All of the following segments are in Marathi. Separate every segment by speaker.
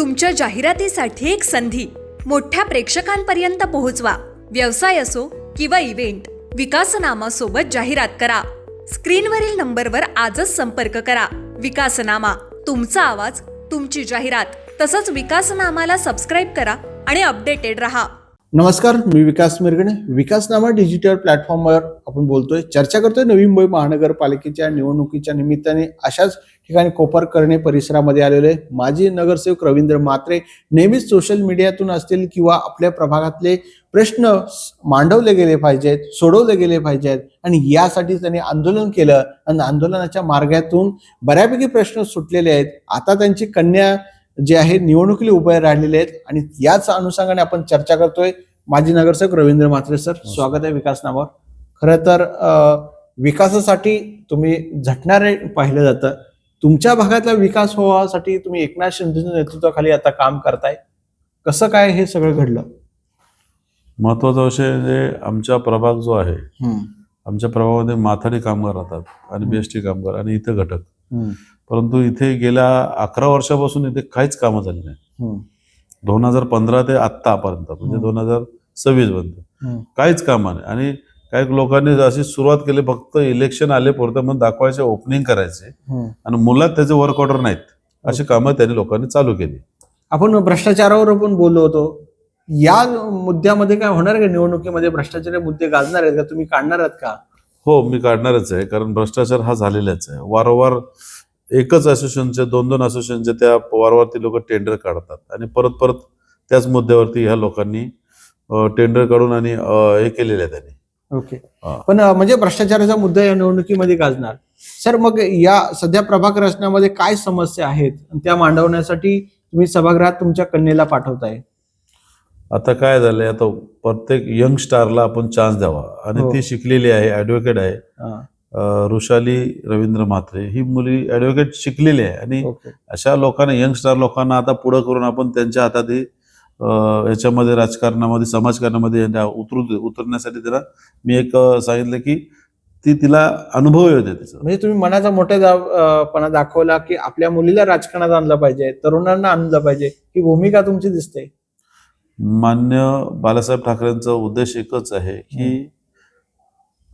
Speaker 1: तुमच्या जाहिरातीसाठी एक संधी. मोठ्या प्रेक्षकांपर्यंत पोहोचवा. व्यवसाय असो किंवा इव्हेंट विकासनामा सोबत जाहिरात करा. स्क्रीनवरील नंबरवर आजच संपर्क करा. विकासनामा तुमचा आवाज तुमची जाहिरात तसंच विकासनामाला सबस्क्राईब करा आणि अपडेटेड रहा.
Speaker 2: नमस्कार मी विकास मिरगणे. विकासनामा डिजिटल प्लॅटफॉर्मवर आपण बोलतोय. चर्चा करतोय नवी मुंबई महानगरपालिकेच्या निवडणुकीच्या निमित्ताने. अशाच ठिकाणी कोपरकर्णे परिसरामध्ये आलेले माजी नगरसेवक रवींद्र मात्रे नेहमीच सोशल मीडियातून असतील किंवा आपल्या प्रभागातले प्रश्न मांडवले गेले पाहिजेत सोडवले गेले पाहिजेत आणि यासाठी त्यांनी आंदोलन केलं आणि आंदोलनाच्या मार्गातून बऱ्यापैकी प्रश्न सुटलेले आहेत. आता त्यांची कन्या जे आहे निवडणुकीला उभे राहिलेले आहेत आणि याच अनुषंगाने आपण चर्चा करतोय. माजी नगरसेवक रवींद्र म्हात्रे सर स्वागत आहे विकास नावावर. खरं तर विकासासाठी तुम्ही झटणारे पाहिलं जातं. तुमच्या भागातला विकास व्हावासाठी तुम्ही एकनाथ शिंदेच्या नेतृत्वाखाली आता काम करताय. कसं काय हे सगळं घडलं?
Speaker 3: महत्त्वाचा विषय म्हणजे आमचा प्रभाग जो आहे आमच्या प्रभागामध्ये माथाडी कामगार राहतात आणि. बीएसटी कामगार आणि इथं घटक. परंतु इथे गेल्या अकरा वर्षापासून इथे काहीच कामं झाली नाही. दोन हजार पंधरा ते आत्तापर्यंत म्हणजे. दोन हजार सव्वीस पर्यंत. काहीच कामं नाही. आणि काही लोकांनी अशी सुरुवात केली फक्त इलेक्शन आले पुरतं म्हणून दाखवायचे ओपनिंग करायचे. आणि मुलात त्याचे वर्क ऑर्डर नाहीत. अशी कामं त्यांनी लोकांनी चालू केली.
Speaker 2: आपण भ्रष्टाचारावर पण बोललो होतो. या मुद्द्यामध्ये काय होणार का निवडणुकीमध्ये? भ्रष्टाचाराचे मुद्दे गाजणार आहेत का? तुम्ही काढणार आहात का?
Speaker 3: हो मी काढणारच आहे कारण भ्रष्टाचार हा झालेलाच आहे. वारंवार एकच असोसिएशनचे दोन दोन असोसिएशनचे त्या वारंवार ती लोक टेंडर काढतात. आणि परत परत त्याच मुद्द्यावरती ह्या लोकांनी टेंडर काढून आणि हे केलेले आहे त्यांनी.
Speaker 2: ओके. पण म्हणजे भ्रष्टाचाराचा मुद्दा या निवडणुकीमध्ये गाजणार. सर मग या सध्या प्रभाग रचण्यामध्ये काय समस्या आहेत? त्या मांडवण्यासाठी तुम्ही सभागृहात तुमच्या कन्येला पाठवताय.
Speaker 3: आता काय झालंय आता प्रत्येक यंग स्टारला आपण चान्स द्यावा. आणि
Speaker 2: हो.
Speaker 3: ती शिकलेली आहे ऍडव्होकेट आहे. रुशाली रवींद्र म्हात्रे. ही मुली ऍडव्होकेट शिकलेली आहे. आणि अशा लोकांना यंग स्टार लोकांना आता पुढं करून आपण त्यांच्या हातात हे याच्यामध्ये राजकारणामध्ये समाजकारणामध्ये उतरू उतरण्यासाठी तिला मी एक सांगितलं की ती तिला अनुभव येते तिचा.
Speaker 2: म्हणजे तुम्ही मनाचा मोठा दा- अं, पणा दाखवला की आपल्या मुलीला राजकारणात आणलं पाहिजे तरुणांना आणलं पाहिजे ही भूमिका तुमची दिसते.
Speaker 3: मान्य बाळासाहेब ठाकरेंचा उद्देश एकच आहे की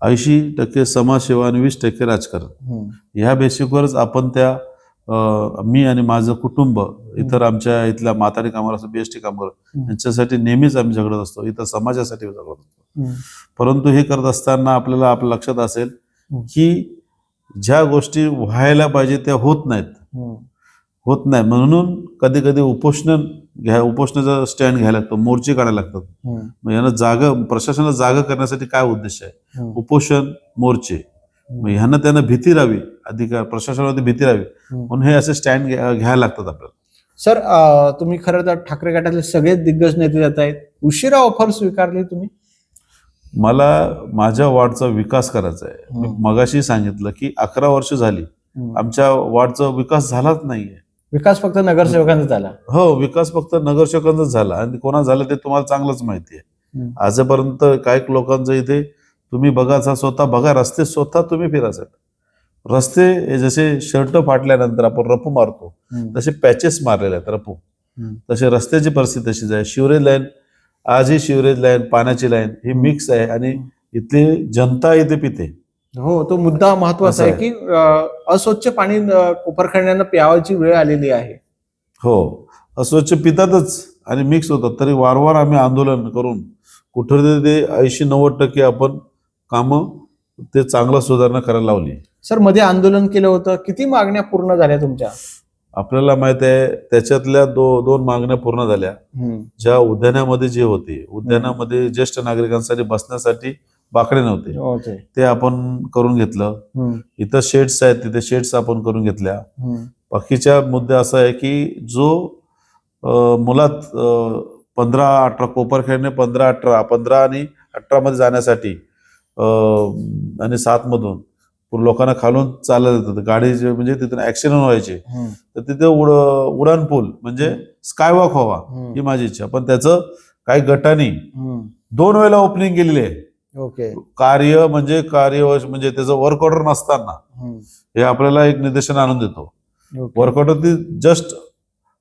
Speaker 3: ऐंशी टक्के समाजसेवा आणि वीस टक्के राजकारण. ह्या बेसिकवरच आपण त्या मी आणि माझं कुटुंब इतर आमच्या इथल्या म्हातारी कामगार असो बीएसटी कामगार. यांच्यासाठी नेहमीच आम्ही झगडत असतो इतर समाजासाठी झगडत असतो. परंतु हे करत असताना आपल्याला आपल्या लक्षात असेल. की ज्या गोष्टी व्हायला पाहिजे त्या होत नाहीत. होत नाही म्हणून कधी कधी उपोषण घ्या उपोषणाचा स्टँड घ्यायला लागतो मोर्चे काढायला लागतात. मग यांना जागा प्रशासनाला जागा करण्यासाठी काय उद्देश आहे. उपोषण मोर्चे मग ह्यांना त्यांना भीती राहावी अधिकार प्रशासनामध्ये भीती राहावी. म्हणून हे असे स्टँड घ्यायला लागतात आपल्याला.
Speaker 2: सर तुम्ही खरं तर ठाकरे गटातले सगळेच दिग्गज नेते जात आहेत. उशिरा ऑफर स्वीकारली तुम्ही?
Speaker 3: मला माझ्या वॉर्डचा विकास करायचा आहे. मी. मगाशी सांगितलं की अकरा वर्ष झाली. आमच्या वॉर्डचा विकास झालाच नाहीये.
Speaker 2: विकास फक्त नगरसेवकांचा झाला.
Speaker 3: हो विकास फक्त नगरसेवकांचाच झाला. आणि कोणा झालं ते तुम्हाला चांगलंच माहिती आहे. आजपर्यंत काही लोकांचं इथे तुम्ही बघा स्वतः बघा रस्ते स्वतः तुम्ही फिरा रस्ते हे जसे शर्ट फाटल्यानंतर आपण रफू मारतो तसे पॅचेस मारलेले आहेत रफू
Speaker 2: हम्म.
Speaker 3: तसे रस्त्याची परिस्थिती तशीच आहे. शिवरेज लाईन आजही शिवरेज लाईन पाण्याची लाईन ही मिक्स आहे आणि इथली जनता इथे पिते.
Speaker 2: हो तो मुद्दा
Speaker 3: महत्त्वाचा
Speaker 2: आहे की अस्वच्छ पाणी कोपरखड्यांना प्यावायची वेळ आलेली आहे.
Speaker 3: हो अस्वच्छ पितातच आणि मिक्स होतात. तरी वारंवार आम्ही आंदोलन करून कुठेतरी ते ऐंशी नव्वद टक्के आपण कामं ते चांगलं सुधारणा करायला लावली.
Speaker 2: सरमध्ये आंदोलन केलं होतं. किती मागण्या पूर्ण झाल्या तुमच्या?
Speaker 3: आपल्याला माहीत आहे त्याच्यातल्या दो दोन मागण्या पूर्ण झाल्या. ज्या उद्यानामध्ये जे होते उद्यानामध्ये ज्येष्ठ नागरिकांसाठी बसण्यासाठी बाकडे नव्हते.
Speaker 2: हो, ते.
Speaker 3: आपण करून घेतलं. इथं शेड्स आहेत तिथे शेड्स आपण करून घेतल्या. बाकीच्या मुद्दे असा आहे की जो मुलात पंधरा अठरा कोपरखेडणे पंधरा अठरा पंधरा आणि अठरा मध्ये जाण्यासाठी आणि सात मधून लोकांना खालून चालत येतात गाडी जे म्हणजे तिथून ऍक्सिडेंट व्हायचे. तर तिथे उड उडान पूल म्हणजे स्कायवॉक व्हावा ही. माझी इच्छा पण त्याचं काही गटांनी. दोन वेळेला ओपनिंग केलेली आहे
Speaker 2: ओके
Speaker 3: कार्य म्हणजे कार्य म्हणजे त्याचं वर्क ऑर्डर नसताना. हे आपल्याला एक निदर्शन आणून देतो. वर्क ऑर्डर ती जस्ट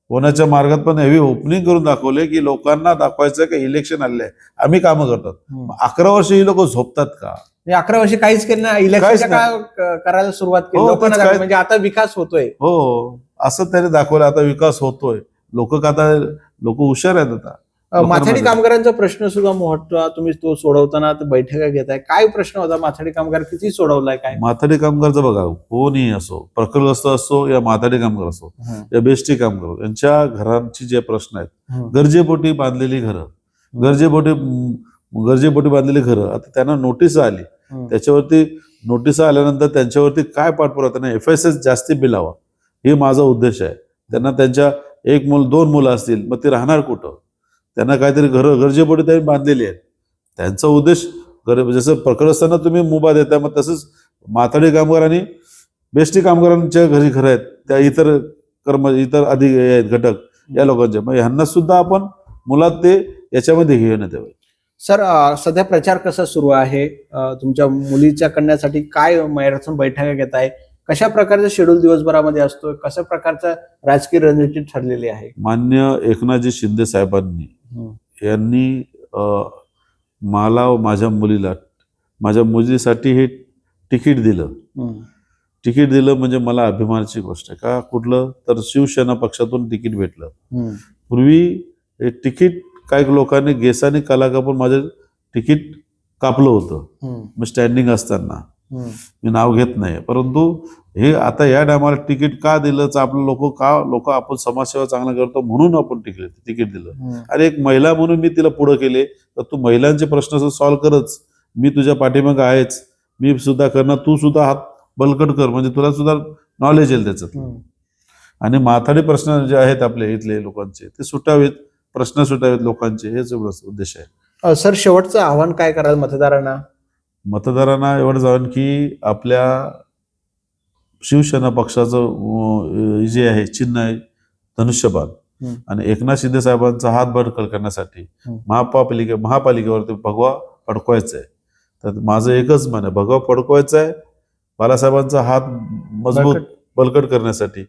Speaker 3: होण्याच्या मार्गात पण हेवी ओपनिंग करून दाखवले की लोकांना दाखवायचं की इलेक्शन आहे आम्ही कामं करतात. अकरा वर्ष ही लोक झोपतात का
Speaker 2: अकरा वर्षी काहीच केलं इलेक्शनच्या काळ क- करायला सुरुवात केली.
Speaker 3: हो,
Speaker 2: लोकांना म्हणजे आता विकास होतोय.
Speaker 3: हो असं त्याने दाखवलं. आता विकास होतोय. लोक का आता लोक हुशार आहेत आता.
Speaker 2: माथाडी. कामगारांचा प्रश्न सुद्धा मोठा तुम्ही तो सोडवताना ते बैठका घेताय. काय प्रश्न होता? माथाडी कामगार किती सोडवलाय काय?
Speaker 3: माथाडी कामगारचं बघा कोणीही असो प्रकरग्रस्त असो या माथाडी कामगार असो या बेस्टी कामगार यांच्या घरांची जे प्रश्न आहेत. गरजेपोटी बांधलेली घरं. गरजेपोटी गरजेपोटी बांधलेली घरं. आता त्यांना नोटीस आली. त्याच्यावरती नोटीस आल्यानंतर त्यांच्यावरती काय पाठपुरा त्यांना एफ एस एस जास्ती बिलावा. हे माझा उद्देश आहे. त्यांना त्यांच्या एक मुल दोन मुलं असतील मग ते राहणार कुठं? त्यांना काहीतरी घर गरजेपोटी त्यांनी बांधलेली आहेत. त्यांचा उद्देश घर जसं प्रकरस्थांना तुम्ही मुभा देता मग तसंच माथाडी कामगार आणि बेस्टी कामगारांच्या घरी घरं आहेत. त्या इतर कर्म इतर अधिक आहेत घटक या लोकांचे. मग ह्यांना सुद्धा आपण मुलात ते याच्यामध्ये घेण्यात यावं
Speaker 2: सर सध्या प्रचार कसा सुरू आहे? तुमच्या मुलीच्या करण्यासाठी काय मॅरेथॉन बैठका घेत आहे? कशा प्रकारचा शेड्यूल दिवसभरामध्ये असतो कशा प्रकारचा राजकीय रणनीती ठरलेली आहे?
Speaker 3: मान्य एकनाथजी शिंदे साहेबांनी यांनी मला व माझ्या मुलीला माझ्या मुलीसाठी हे तिकीट दिलं. तिकीट दिलं म्हणजे मला अभिमानाची गोष्ट आहे. का? कुठलं? तर शिवसेना पक्षातून तिकीट भेटलं. पूर्वी हे तिकीट काही लोकांनी गेसाने कला कापून माझं तिकीट कापलं होतं. मग स्टँडिंग असताना. मी नाव घेत नाही. परंतु हे आता या टायमाला तिकीट का दिलं? आपलं लोक का लोक आपण समाजसेवा चांगला करतो म्हणून आपण तिकीट तिकीट दिलं. आणि एक महिला म्हणून मी तिला पुढे केले. तर तू महिलांचे प्रश्न सॉल्व्ह करच. मी तुझ्या पाठीमागं आहेच. मी सुद्धा करणार. तू सुद्धा हात बलकट कर. म्हणजे तुला सुद्धा नॉलेज येईल त्याच्यात आणि माथाडी प्रश्न जे आहेत आपले इथले लोकांचे ते सुटावेत. प्रश्न सुटावेत लोकांचे हेच एवढंच उद्देश आहे
Speaker 2: सर शेवटचं आव्हान काय कराल मतदारांना
Speaker 3: मतदारांना एवढं जाऊन की आपल्या शिवसेना पक्षाचं जे आहे चिन्ह आहे धनुष्यबाण. आणि एकनाथ शिंदे साहेबांचा हात बळकट करण्यासाठी. महापालिके महापालिकेवरती भगवा फडकवायचा आहे तर माझं एकच मन आहे भगवा फडकवायचा आहे बालासाहेबांचा हात मजबूत. बलकट करण्यासाठी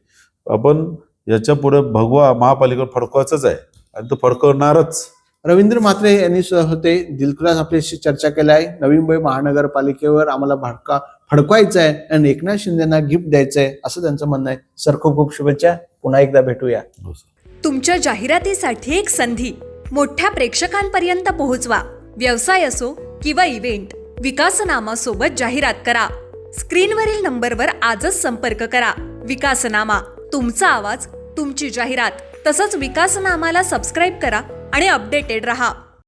Speaker 3: आपण याच्यापुढे भगवा महापालिकेवर फडकवायचाच आहे आणि तो फडकवणारच.
Speaker 2: रवींद्र म्हात्रे यांनी होते. दिलखुलास आपल्याशी चर्चा केली आहे नवी मुंबई महानगरपालिकेवर आम्हाला भडका फडकवायचा आहे आणि एकनाथ शिंदेना गिफ्ट द्यायचं आहे असं त्यांचं म्हणणं आहे. सर खूप खूप शुभेच्छा. पुन्हा एकदा भेटूया.
Speaker 3: हो.
Speaker 1: तुमच्या जाहिरातीसाठी एक संधी. मोठ्या प्रेक्षकांपर्यंत पोहोचवा. व्यवसाय असो किंवा इव्हेंट विकासनामा सोबत जाहिरात करा. स्क्रीनवरील नंबरवर आजच संपर्क करा. विकासनामा तुमचा आवाज तुमची जाहिरात. तसंच विकासनामाला सबस्क्राईब करा आणि अपडेटेड रहा.